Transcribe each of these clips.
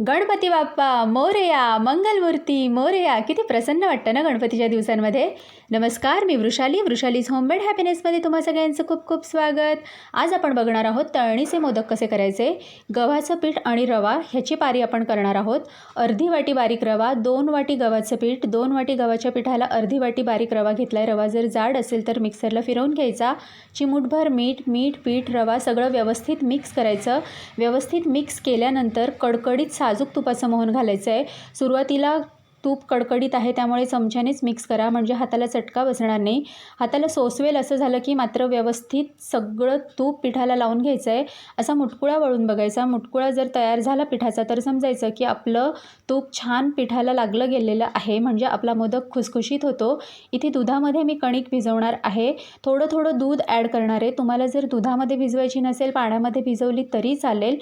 गणपती बाप्पा मोरया मंगलमूर्ती मोरया. किती प्रसन्न वाटतं ना गणपतीच्या दिवसांमध्ये. नमस्कार मी वृषाली. वृषालीज होममेड हॅपीनेसमध्ये तुम्हा सगळ्यांचं खूप खूप स्वागत. आज आपण बघणार आहोत तळणीचे मोदक कसे करायचे गव्हाचं पीठ आणि रवा ह्याची पारी आपण करणार आहोत. अर्धी वाटी बारीक रवा दोन वाटी गव्हाचं पीठ दोन वाटी गव्हाच्या पिठाला अर्धी वाटी बारीक रवा घेतला आहे रवा जर जाड असेल तर मिक्सरला फिरवून घ्यायचा. चिमूटभर मीठ मीठ पीठ रवा सगळं व्यवस्थित मिक्स करायचं. व्यवस्थित मिक्स केल्यानंतर कडकडीत सा साजूक तुपाचं मोहन घालायचं आहे सुरुवातीला तूप कडकडीत आहे त्यामुळे चमच्यानेच मिक्स करा. म्हणजे हाताला चटका बसणार नाही. हाताला सोसवेल असं झालं की मात्र व्यवस्थित सगळं तूप पिठाला लावून घ्यायचं आहे असा मुटकुळा वळून बघायचा. मुटकुळा जर तयार झाला पिठाचा तर समजायचं की आपलं तूप छान पिठाला लागलं गेलेलं आहे. म्हणजे आपला मोदक खुसखुशीत होतो. इथे दुधामध्ये मी कणिक भिजवणार आहे. थोडं थोडं दूध ॲड करणार आहे. तुम्हाला जर दुधामध्ये भिजवायची नसेल पाण्यामध्ये भिजवली तरी चालेल.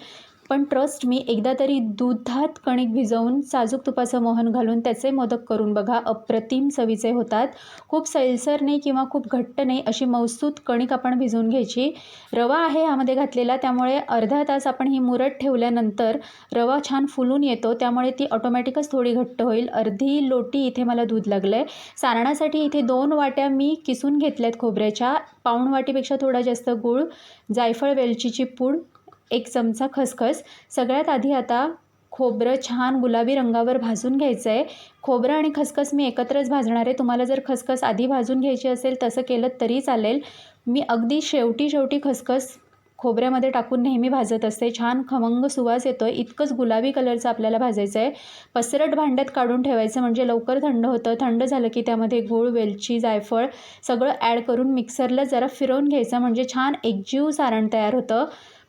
पण ट्रस्ट मी एकदा तरी दुधात कणिक भिजवून साजूक तुपाचं मोहन घालून त्याचे मोदक करून बघा. अप्रतिम चवीचे होतात. खूप सैलसर नाही किंवा खूप घट्ट नाही अशी मौसूत कणिक आपण भिजवून घ्यायची. रवा आहे यामध्ये घातलेला त्यामुळे अर्धा तास आपण ही मुरट ठेवल्यानंतर रवा छान फुलून येतो. त्यामुळे ती ऑटोमॅटिकच थोडी घट्ट होईल. अर्धी लोटी इथे मला दूध लागलं आहे सारणासाठी इथे दोन वाट्या मी किसून घेतल्यात खोबऱ्याच्या. पाऊण वाटीपेक्षा थोडा जास्त गूळ जायफळ वेलचीची पूड एक चमचा खसखस. सगळ्यात आधी आता खोबरं छान गुलाबी रंगावर भाजून घ्यायचं आहे खोबरं आणि खसखस मी एकत्रच भाजणार आहे. तुम्हाला जर खसखस आधी भाजून घ्यायची असेल तसं केलं तरी चालेल. मी अगदी शेवटी शेवटी खसखस खोबऱ्यामध्ये टाकून नेहमी भाजत असते. छान खमंग सुवास येतो आहे इतकंच गुलाबी कलरचं आपल्याला भाजायचं आहे पसरट भांड्यात काढून ठेवायचं म्हणजे लवकर थंड होतं. थंड झालं की त्यामध्ये गूळ वेलची जायफळ सगळं ॲड करून मिक्सरला जरा फिरवून घ्यायचं म्हणजे छान एकजीव सारण तयार होतं.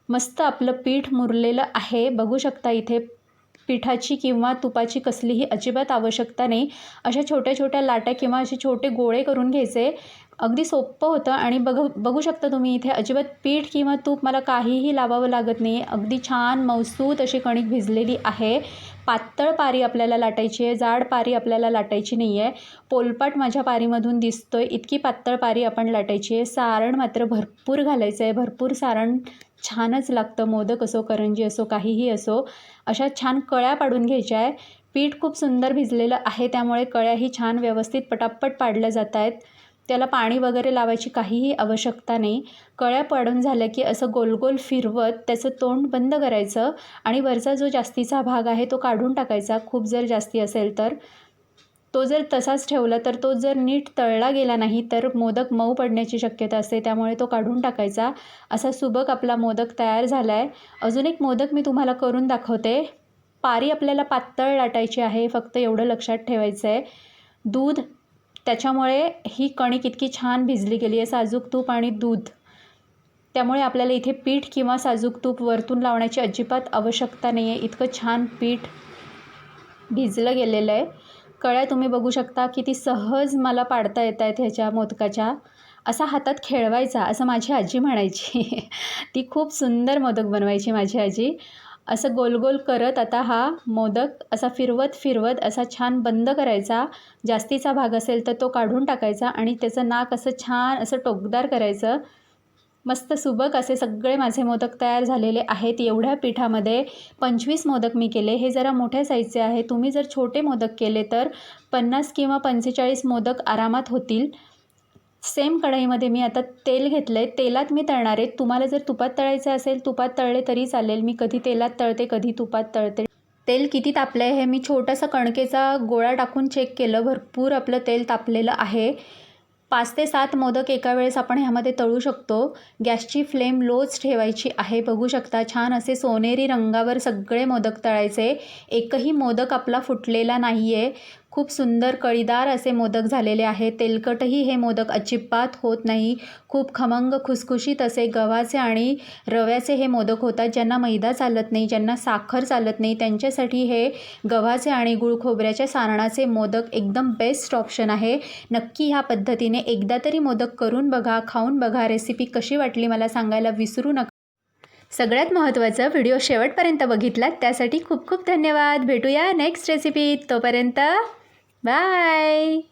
मस्त आपलं पीठ मुरलेलं आहे. बघू शकता इथे पिठाची किंवा तुपाची कसलीही अजिबात आवश्यकता नाही. अशा छोट्या छोट्या लाट्या किंवा असे छोटे गोळे करून घ्यायचे. अगदी सोपं होतं आणि बघ बघू शकता तुम्ही इथे अजिबात पीठ किंवा तूप मला काहीही लावावं लागत नाही. अगदी छान मौसूत अशी कणिक भिजलेली आहे. पातळ पारी आपल्याला लाटायची आहे. जाड पारी आपल्याला लाटायची नाही आहे पोलपाट माझ्या पारीमधून दिसतो आहे इतकी पातळ पारी आपण लाटायची आहे. सारण मात्र भरपूर घालायचं आहे भरपूर सारण छानच लागतं मोदक असो करंजी असो काहीही असो अशा छान कळ्या पाडून घ्यायच्या आहे पीठ खूप सुंदर भिजलेलं आहे त्यामुळे कळ्याही छान व्यवस्थित पटापट पाडल्या जात आहेत. त्याला पाणी वगैरे लावायची काहीही आवश्यकता नाही. कळ्या पडून झाल्या की असं गोल गोल फिरवत त्याचं तोंड बंद करायचं आणि वरचा जो जास्तीचा भाग आहे तो काढून टाकायचा खूप जर जास्ती असेल तर. तो जर तसाच ठेवला तर तो जर नीट तळला गेला नाही तर मोदक मऊ पडण्याची शक्यता असते. त्यामुळे तो काढून टाकायचा. असा सुबक आपला मोदक तयार झाला आहे अजून एक मोदक मी तुम्हाला करून दाखवते. पारी आपल्याला पातळ लाटायची आहे फक्त एवढं लक्षात ठेवायचं आहे दूध त्याच्यामुळे ही कणिक इतकी छान भिजली गेली आहे साजूक तूप आणि दूध. त्यामुळे आपल्याला इथे पीठ किंवा साजूक तूप वरतून लावण्याची अजिबात आवश्यकता नाही आहे इतकं छान पीठ भिजलं गेलेलं आहे. कळ्या तुम्ही बघू शकता किती सहज मला पाडता येत आहेत ह्याच्या मोदकाच्या. असा हातात खेळवायचा असं माझी आजी म्हणायची. ती खूप सुंदर मोदक बनवायची माझी आजी. असं गोल गोल करत आता हा मोदक असा फिरवत फिरवत असा छान बंद करायचा. जास्तीचा भाग असेल तर तो काढून टाकायचा आणि त्याचं नाक असं छान असं टोकदार करायचं. मस्त सुबक असे सगळे माझे मोदक तयार झालेले आहेत. एवढ्या पिठामध्ये पंचवीस मोदक मी केले. हे जरा मोठ्या साईजचे आहे. तुम्ही जर छोटे मोदक केले तर पन्नास किंवा पंचेचाळीस मोदक आरामात होतील. सेम कढईमध्ये मी आता तेल घेतलं आहे तेलात मी तळणार आहे. तुम्हाला जर तुपात तळायचं असेल तुपात तळले तरी चालेल. मी कधी तेलात तळते कधी तुपात तळते. तेल किती तापलं आहे हे मी छोटासा कणकेचा गोळा टाकून चेक केलं. भरपूर आपलं तेल तापलेलं आहे. पाच ते सात मोदक एका वेळेस आपण ह्यामध्ये तळू शकतो. गॅसची फ्लेम लोच ठेवायची आहे. बघू शकता छान असे सोनेरी रंगावर सगळे मोदक तळायचे. एकही मोदक आपला फुटलेला नाही आहे खूप सुंदर कळीदार असे मोदक झालेले आहे तेलकटही हे मोदक अजिबात होत नाही. खूप खमंग खुसखुशीत असे गव्हाचे आणि रव्याचे हे मोदक होतात ज्यांना मैदा चालत नाही ज्यांना साखर चालत नाही. त्यांच्यासाठी हे गव्हाचे आणि गुळ खोबऱ्याच्या सारणाचे मोदक एकदम बेस्ट ऑप्शन आहे. नक्की ह्या पद्धतीने एकदा तरी मोदक करून बघा खाऊन बघा. रेसिपी कशी वाटली मला सांगायला विसरू नका. सगळ्यात महत्त्वाचं व्हिडिओ शेवटपर्यंत बघितलात त्यासाठी खूप खूप धन्यवाद. भेटूया नेक्स्ट रेसिपीत तोपर्यंत Bye.